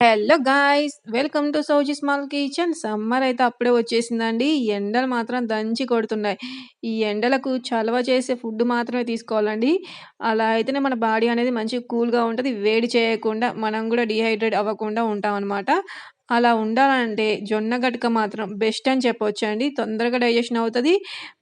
Hello guys welcome to Souji small kitchen. Summer అయితే అప్పుడే వచ్చేసిందండి. ఎండలు మాత్రం దంచి కొడుతున్నాయి. ఈ ఎండలకు చలవ చేసే ఫుడ్ మాత్రమే తీసుకోవాలండి. అలా అయితేనే మన బాడీ అనేది మంచి కూల్గా ఉంటుంది. వేడి చేయకుండా మనం కూడా డిహైడ్రేట్ అవ్వకుండా ఉంటాం అనమాట అలా ఉండాలంటే జొన్న గటక మాత్రం బెస్ట్ అని చెప్పొచ్చండి. తొందరగా డైజెషన్ అవుతుంది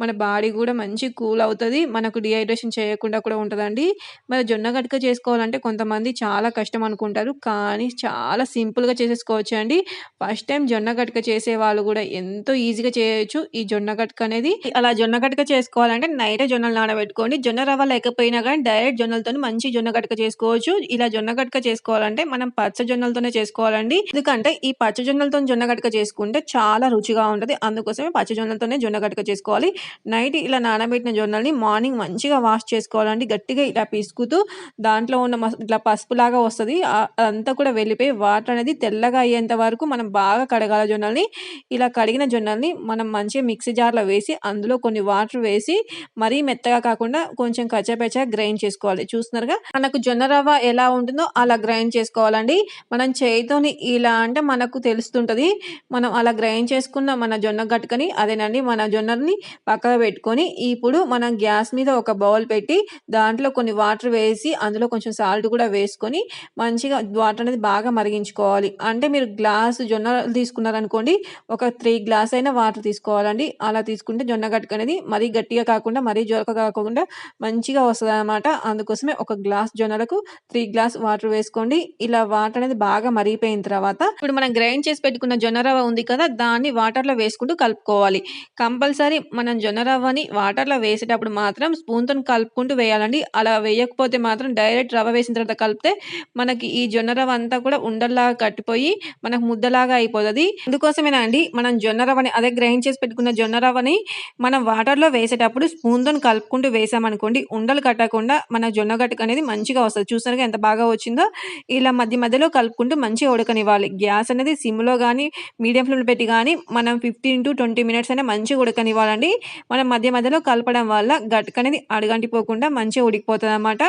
మన బాడీ కూడా మంచి కూల్ అవుతుంది మనకు డిహైడ్రేషన్ చేయకుండా కూడా ఉంటుందండి మరి జొన్న గటక చేసుకోవాలంటే కొంతమంది చాలా కష్టం అనుకుంటారు. కానీ చాలా సింపుల్‌గా చేసేసుకోవచ్చండి. ఫస్ట్ టైం జొన్న గటక చేసేవాళ్ళు కూడా ఎంతో ఈజీగా చేయొచ్చు ఈ జొన్న గటక అనేది. అలా జొన్న గటక చేసుకోవాలంటే నైట్ జొన్నలు నానబెట్టుకోండి. జొన్న రవ్వ లేకపోయినా కానీ డైరెక్ట్ జొన్నలతోని మంచి జొన్న గటక చేసుకోవచ్చు. ఇలా జొన్న గటక చేసుకోవాలంటే మనం పచ్చ జొన్నలతోనే చేసుకోవాలండి. ఎందుకంటే ఈ పచ్చజొన్నలతో జొన్న గటక చేసుకుంటే చాలా రుచిగా ఉంటుంది అందుకోసమే పచ్చజొన్నలతోనే జొన్న గటక చేసుకోవాలి. నైట్ ఇలా నానబెట్టిన జొన్నల్ని మార్నింగ్ మంచిగా వాష్ చేసుకోవాలండి. గట్టిగా ఇలా పిసుకుతూ దాంట్లో ఉన్న ఇట్లా పసుపులాగా వస్తుంది అదంతా కూడా వెళ్ళిపోయి వాటర్ అనేది తెల్లగా అయ్యేంత వరకు మనం బాగా కడగాల జొన్నల్ని. ఇలా కడిగిన జొన్నల్ని మనం మంచిగా మిక్సీ జార్‌లో వేసి అందులో కొన్ని వాటర్ వేసి మరీ మెత్తగా కాకుండా కొంచెం కచ్చాపచ్చాగా గ్రైండ్ చేసుకోవాలి. చూస్తున్నారుగా మనకు జొన్న రవ్వ ఎలా ఉంటుందో అలా గ్రైండ్ చేసుకోవాలండి. మనం చేయితోని ఇలా అంటే మన మనకు తెలుస్తుంటది. మనం అలా గ్రైండ్ చేసుకున్న మన జొన్న గటకని అదేనండి మన జొన్నని పక్కన పెట్టుకొని ఇప్పుడు మనం గ్యాస్ మీద ఒక బౌల్ పెట్టి దాంట్లో కొన్ని వాటర్ వేసి అందులో కొంచెం సాల్ట్ కూడా వేసుకొని మంచిగా వాటర్ అనేది బాగా మరిగించుకోవాలి. అంటే మీరు గ్లాస్ జొన్నలు తీసుకున్నారనుకోండి ఒక త్రీ గ్లాస్ అయినా వాటర్ తీసుకోవాలండి. అలా తీసుకుంటే జొన్న గట్క అనేది మరీ గట్టిగా కాకుండా మరీ జొరక కాకుండా మంచిగా వస్తదనమాట. అందుకోసమే ఒక గ్లాస్ జొన్నలకు త్రీ గ్లాస్ వాటర్ వేసుకోండి. ఇలా వాటర్ అనేది బాగా మరిగిపోయిన తర్వాత ఇప్పుడు మనం గ్రైండ్ చేసి పెట్టుకున్న జొన్న రవ్వ ఉంది కదా! దాన్ని వాటర్‌లో వేసుకుంటూ కలుపుకోవాలి. కంపల్సరీ మనం జొన్న రవ్వని వాటర్‌లో వేసేటప్పుడు మాత్రం స్పూన్‌తోని కలుపుకుంటూ వేయాలండి. అలా వేయకపోతే మాత్రం డైరెక్ట్ రవ్వ వేసిన తర్వాత కలిపితే మనకి ఈ జొన్న రవ్వ అంతా కూడా ఉండల్లాగా కట్టిపోయి మనకు ముద్దలాగా అయిపోతుంది అందుకోసమేనా అండి మనం జొన్న రవ్వని అదే గ్రైండ్ చేసి పెట్టుకున్న జొన్న రవ్వని మనం వాటర్‌లో వేసేటప్పుడు స్పూన్‌తోని కలుపుకుంటూ వేసామనుకోండి ఉండలు కట్టకుండా మన జొన్న గటక అనేది మంచిగా వస్తుంది చూసారుగా ఎంత బాగా వచ్చిందో. ఇలా మధ్య మధ్యలో కలుపుకుంటూ మంచిగా ఉడకనివ్వాలి. గ్యాస్ అనేది సిమ్‌లో కానీ మీడియం ఫ్లేమ్‌లో పెట్టి కానీ మనం 15-20 మినిట్స్ అయినా మంచిగా ఉడకనివ్వాలండి. మనం మధ్య మధ్యలో కలపడం వల్ల గట్క అనేది అడుగంటిపోకుండా మంచిగా ఉడికిపోతదనమాట.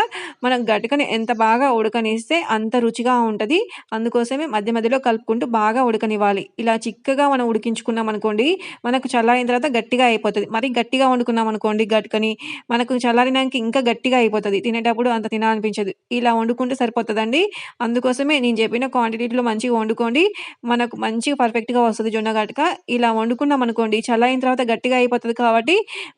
మనం గట్కని ఎంత బాగా ఉడకనిస్తే అంత రుచిగా ఉంటుంది అందుకోసమే మధ్య మధ్యలో కలుపుకుంటూ బాగా ఉడకనివ్వాలి. ఇలా చిక్కగా మనం ఉడికించుకున్నామనుకోండి మనకు చల్లారిన తర్వాత గట్టిగా అయిపోతుంది మరీ గట్టిగా వండుకున్నాం అనుకోండి గట్కని మనకు చల్లారినాక ఇంకా గట్టిగా అయిపోతుంది తినేటప్పుడు అంత తినాలనిపించదు. ఇలా వండుకుంటే సరిపోతుందండి అందుకోసమే నేను చెప్పిన క్వాంటిటీలో మంచిగా వండుకోండి. మనకు మంచిగా పర్ఫెక్ట్‌గా వస్తుంది జొన్న గటక. ఇలా వండుకున్నాం అనుకోండి చల్లారిన తర్వాత గట్టిగా అయిపోతుంది కాబట్టి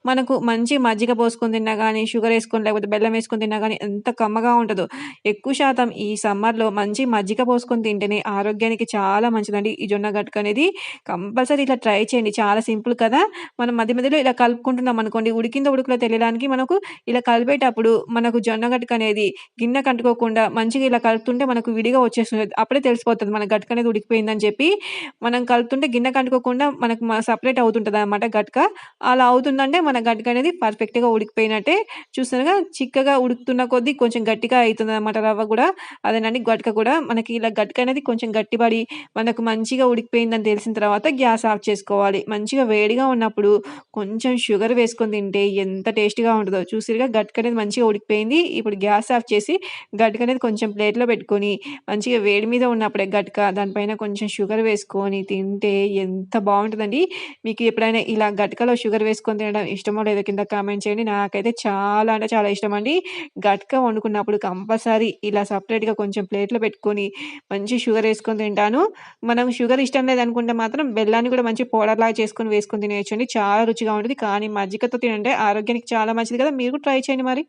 మనకు మంచి మజ్జిగ పోసుకొని తిన్నా కానీ షుగర్ వేసుకొని లేకపోతే బెల్లం వేసుకొని తిన్నా కానీ ఎంత కమ్మగా ఉంటుందో ఎక్కువ శాతం ఈ సమ్మర్‌లో మంచి మజ్జిగ పోసుకొని తింటేనే ఆరోగ్యానికి చాలా మంచిదండి ఈ జొన్న గటక అనేది. కంపల్సరీ ఇట్లా ట్రై చేయండి. చాలా సింపుల్ కదా! మనం మధ్య మధ్యలో ఇలా కలుపుకుంటున్నాం అనుకోండి ఉడికిందో ఉడుకులో తెలియడానికి మనకు ఇలా కలిపేటప్పుడు మనకు జొన్న గటక అనేది గిన్నె కంటుకోకుండా మంచిగా ఇలా కలుపుతుంటే మనకు విడిగా వచ్చేస్తుంది. అప్పుడే తెలిసిపోతుంది మన గటక అనేది ఉడికిపోయిందని చెప్పి. మనం కలుపుతుంటే గిన్నె అంటుకోకుండా మనకు సపరేట్ అవుతుంటుంది అనమాట గట్క అలా అవుతుందంటే మన గట్క అనేది పర్ఫెక్ట్‌గా ఉడికిపోయినట్టే. చూస్తున్నాగా చిక్కగా ఉడుకుతున్న కొద్దీ కొంచెం గట్టిగా అయితుందనమాట రవ్వ కూడా అదేనండి గట్క కూడా. మనకి ఇలా గట్క అనేది కొంచెం గట్టిపడి మనకు మంచిగా ఉడికిపోయిందని తెలిసిన తర్వాత గ్యాస్ ఆఫ్ చేసుకోవాలి. మంచిగా వేడిగా ఉన్నప్పుడు కొంచెం షుగర్ వేసుకొని తింటే ఎంత టేస్టీగా ఉంటుందో చూసిరుగా గట్క అనేది మంచిగా ఉడికిపోయింది. ఇప్పుడు గ్యాస్ ఆఫ్ చేసి గట్క అనేది కొంచెం ప్లేట్‌లో పెట్టుకొని మంచిగా వేడి మీద ఉన్నప్పుడే గట్క దానిపైన కొంచెం షుగర్ వేసుకొని తింటే ఎంత బాగుంటుందండి మీకు ఎప్పుడైనా ఇలా గట్కలో షుగర్ వేసుకొని తినడం ఇష్టమో లేదో కింద కామెంట్ చేయండి. నాకైతే చాలా అంటే చాలా ఇష్టం అండి గట్క వండుకున్నప్పుడు కంపల్సరీ ఇలా సపరేట్గా కొంచెం ప్లేట్‌లో పెట్టుకొని మంచి షుగర్ వేసుకొని తింటాను. మనం షుగర్ ఇష్టం లేదనుకుంటే మాత్రం బెల్లాన్ని కూడా మంచి పౌడర్‌లాగా చేసుకొని వేసుకొని తినేయచ్చు అండి చాలా రుచిగా ఉంటుంది కానీ మజ్జిగతో తినంటే ఆరోగ్యానికి చాలా మంచిది కదా! మీరు ట్రై చేయండి మరి.